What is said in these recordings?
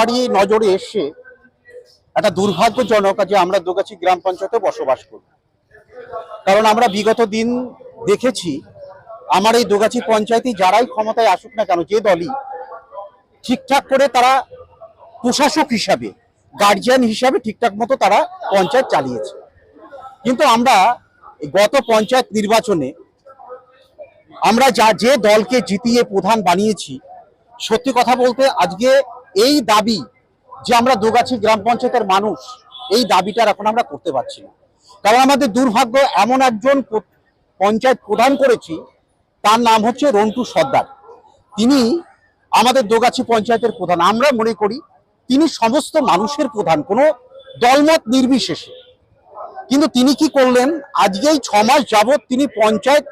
সরকারি নজরে এসছে একটা দুর্ভাগ্যজনক যে আমরা দোগাছি গ্রাম পঞ্চায়েতে বসবাস করি। কারণ আমরা বিগত দিন দেখেছি, আমার এই দোগাছি পঞ্চায়েতে যারাই ক্ষমতায় আসুক না কেন, যে দলই ঠিকঠাক করে তারা প্রশাসক হিসাবে গার্জিয়ান হিসাবে ঠিকঠাক মতো তারা পঞ্চায়েত চালিয়েছে। কিন্তু আমরা গত পঞ্চায়েত নির্বাচনে আমরা যা, যে দলকে জিতিয়ে প্রধান বানিয়েছি, সত্যি কথা বলতে আজকে এই দাবি যে আমরা দোগাছি গ্রাম পঞ্চায়েতের মানুষ, এই দাবিটার এখন আমরা করতে পারছি না। কারণ আমাদের দুর্ভাগ্য, এমন একজন পঞ্চায়েত প্রধান করেছি, তার নাম হচ্ছে রন্টু সর্দার। তিনি আমাদের দোগাছি পঞ্চায়েতের প্রধান। আমরা মনে করি, তিনি সমস্ত মানুষের প্রধান, কোনো দলমত নির্বিশেষে। কিন্তু তিনি কি করলেন? আজকেই ছ মাস যাবৎ তিনি পঞ্চায়েত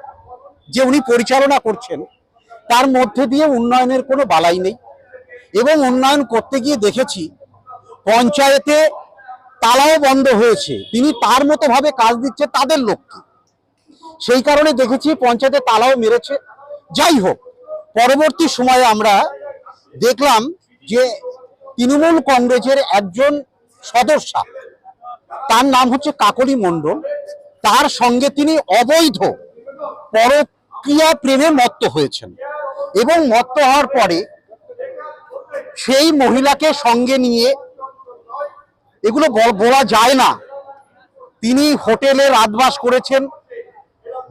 যে উনি পরিচালনা করছেন, তার মধ্যে দিয়ে উন্নয়নের কোনো বালাই নেই। এবং উন্নয়ন করতে গিয়ে দেখেছি, পঞ্চায়েতে তালাও বন্ধ হয়েছে। তিনি তার মতো ভাবে কাজ দিচ্ছে তাদের লক্ষ্যে সেই কারণে দেখেছি পঞ্চায়েতে তালাও মেরেছে। যাই হোক, পরবর্তী সময়ে আমরা দেখলাম যে তৃণমূল কংগ্রেসের একজন সদস্যা, তার নাম হচ্ছে কাকলি মণ্ডল। তার সঙ্গে তিনি অবৈধ পরক্রিয়া প্রেমে মত্ত হয়েছেন। এবং মত্ত হওয়ার পরে সেই মহিলাকে সঙ্গে নিয়ে এগুলো বলা যায় না। তিনি হোটেলে রাতবাস করেছেন,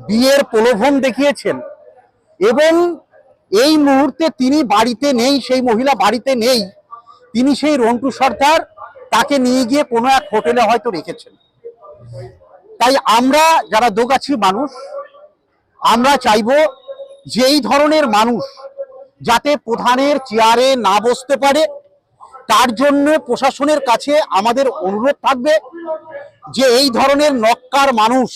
বিয়ের প্রলোভন দেখিয়েছেন এবং এই মুহূর্তে তিনি বাড়িতে নেই, সেই মহিলা বাড়িতে নেই। তিনি সেই রন্টু সর্দার, তাকে নিয়ে গিয়ে কোনো এক হোটেলে হয়তো রেখেছেন। তাই আমরা যারা দোগাছি মানুষ, আমরা চাইব যে এই ধরনের মানুষ যাতে প্রধানের চেয়ারে না বসতে পারে। তার জন্য প্রশাসনের কাছে আমাদের অনুরোধ থাকবে যে এই ধরনের নক্কার মানুষ,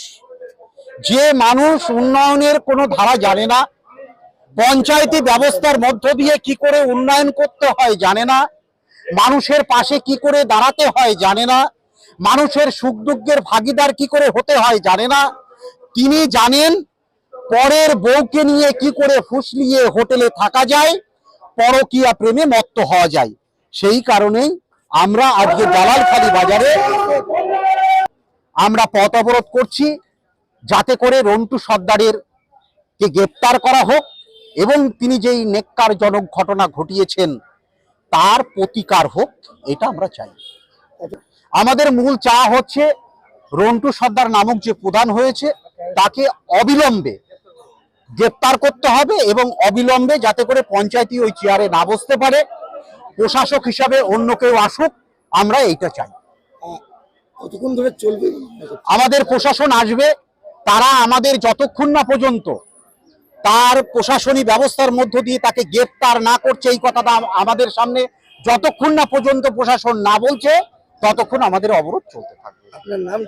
যে মানুষ উন্নয়নের কোনো ধারা জানে না, পঞ্চায়েতি ব্যবস্থার মধ্য দিয়ে কি করে উন্নয়ন করতে হয় জানে না, মানুষের পাশে কি করে দাঁড়াতে হয় জানে না, মানুষের সুখ দুঃখের ভাগিদার কি করে হতে হয় জানে না। তিনি জানেন পরের বউকে নিয়ে কি করে ফুসলিয়ে হোটেলে থাকা যায়? পরকীয়া প্রেমে মত্ত হওয়া যায়। সেই কারণেই আমরা আজকে দালালখালি বাজারে আমরা পথ অবরোধ করছি, যাতে করে রন্টু সর্দারের কে গ্রেপ্তার করা হোক এবং তিনি যেই নেককারজনক ঘটনা ঘটিয়েছেন, তার প্রতিকার হোক, এটা আমরা চাই। আমাদের মূল চা হচ্ছে রন্টু সর্দার নামক যে প্রধান হয়েছে, তাকে অবিলম্বে গ্রেপ্তার করতে হবে এবং অবিলম্বে যাতে করে পঞ্চায়েতই ওই চেয়ারে না বসতে পারে। প্রশাসক হিসাবে অন্য কেউ আসুক আমরা এইটা চাই। কতক্ষণ ধরে চলবে? আমাদের প্রশাসন আসবে তারা আমাদের যতক্ষণ না পর্যন্ত তার প্রশাসনিক ব্যবস্থার মধ্য দিয়ে তাকে গ্রেপ্তার না করছে এই কথাটা আমাদের সামনে যতক্ষণ না পর্যন্ত প্রশাসন না বলছে ততক্ষণ আমাদের অবরোধ চলতে থাকবে। আপনার নাম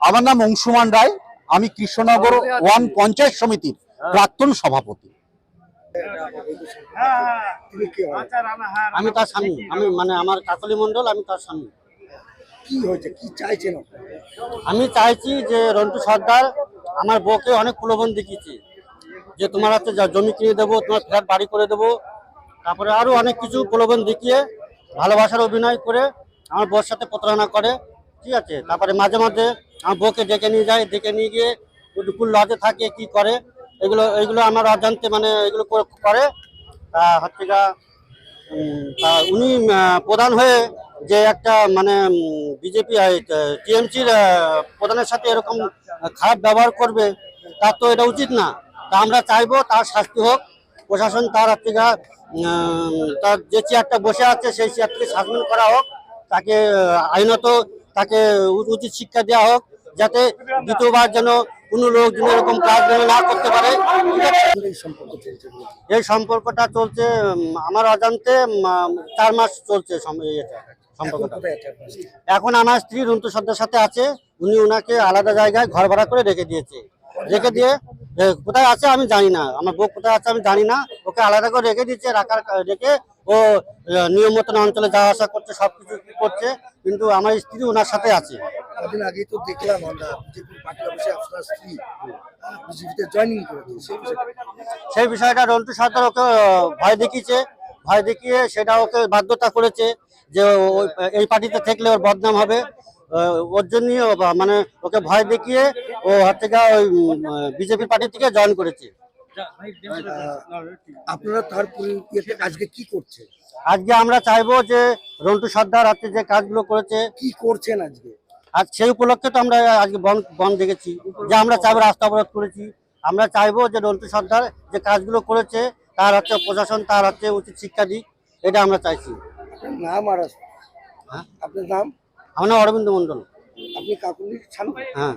আমার নাম অংশুমান রায় আমি কৃষ্ণনগর ওয়ান পঞ্চায়েত সমিতির প্রাক্তন সভাপতি? আমি তার স্বামী আমি মানে আমার কাকলি মণ্ডল আমি তার স্বামী। কি হয়েছে? কি চাইছেন আমি চাইছি যে রন্টু সর্দার আমার বউকে অনেক প্রলোভন দেখিয়েছে যে তোমার হাতে যা জমি কিনে দেবো তোমার ফ্ল্যাট বাড়ি করে দেবো। তারপরে আরও অনেক কিছু প্রলোভন দেখিয়ে ভালোবাসার অভিনয় করে আমার বউর সাথে প্রতারণা করে ঠিক আছে? তারপরে মাঝে মাঝে আমার বউকে ডেকে নিয়ে যায় ডেকে নিয়ে গিয়ে দুপুর লজে থাকে কি করে? এগুলো এগুলো আমার অজান্তে মানে এগুলো করে- হচ্ছে উনি প্রধান হয়ে যে একটা মানে বিজেপি টিএমসির প্রধানের সাথে এরকম খারাপ ব্যবহার করবে তার তো এটা উচিত না। তা আমরা চাইব তার শাস্তি হোক। প্রশাসন তার গা, তার যে চেয়ারটা বসে আছে সেই চেয়ার শাসন করা হোক তাকে আইনত তাকে উচিত শিক্ষা দেওয়া হোক যাতে দ্বিতীয়বার যেন কোনো লোক যেন এরকম কাজ যেন না করতে পারে। এই সম্পর্কটা চলছে আমার অজান্তে চার মাস চলছে এখন সম্পর্কটা আমার স্ত্রী রুন্তু সর্দার সাথে আছে উনি ওনাকে আলাদা জায়গায় ঘর ভাড়া করে রেখে দিয়েছে। রেখে দিয়ে কোথায় আছে আমি জানি না আমার বউ কোথায় আছে আমি জানি না ওকে আলাদা করে রেখে দিয়েছে রাখার রেখে ও নিয়ম মতন অঞ্চলে যাওয়া আসা করছে সবকিছু করছে কিন্তু আমার স্ত্রী ওনার সাথে আছে। কদিন আগেই তো দেখলাম আমরা বিজেপি পার্টি অফিসে আপনার স্ত্রী বিজেপিতে জয়েনিং করেছে সেই বিষয়টা সেই বিষয়টা রন্টু সরকার ওকে ভয় দেখিয়েছে ভয় দেখিয়ে সেটা ওকে বাধ্যতা করেছে যে এই পার্টিতে থাকলে ওর বদনাম হবে। ওর জন্যই মানে ওকে ভয় দেখিয়ে ও হচ্ছে ওই বিজেপি পার্টি থেকে জয়েন করেছে। আপনারা তার পরিপ্রেক্ষিতে আজকে কি করছে আজকে আমরা চাইব যে রন্টু সর্দার আজকে যে কাজগুলো করেছে কি করছেন আজকে? আজ সেই উপলক্ষে তো আমরা আজকে বন বন দেখেছি যে আমরা চাইব রাস্তা অবরোধ করেছি। আমরা চাইব যে নন্ত্রী সর্দার যে কাজগুলো করেছে তার হচ্ছে প্রশাসন তার হচ্ছে উচিত শিক্ষা দিক এটা আমরা চাইছি। নাম আর হ্যাঁ? আপনার নাম? আমার নাম অরবিন্দ মন্ডল আপনি কাকুলি ছান হ্যাঁ।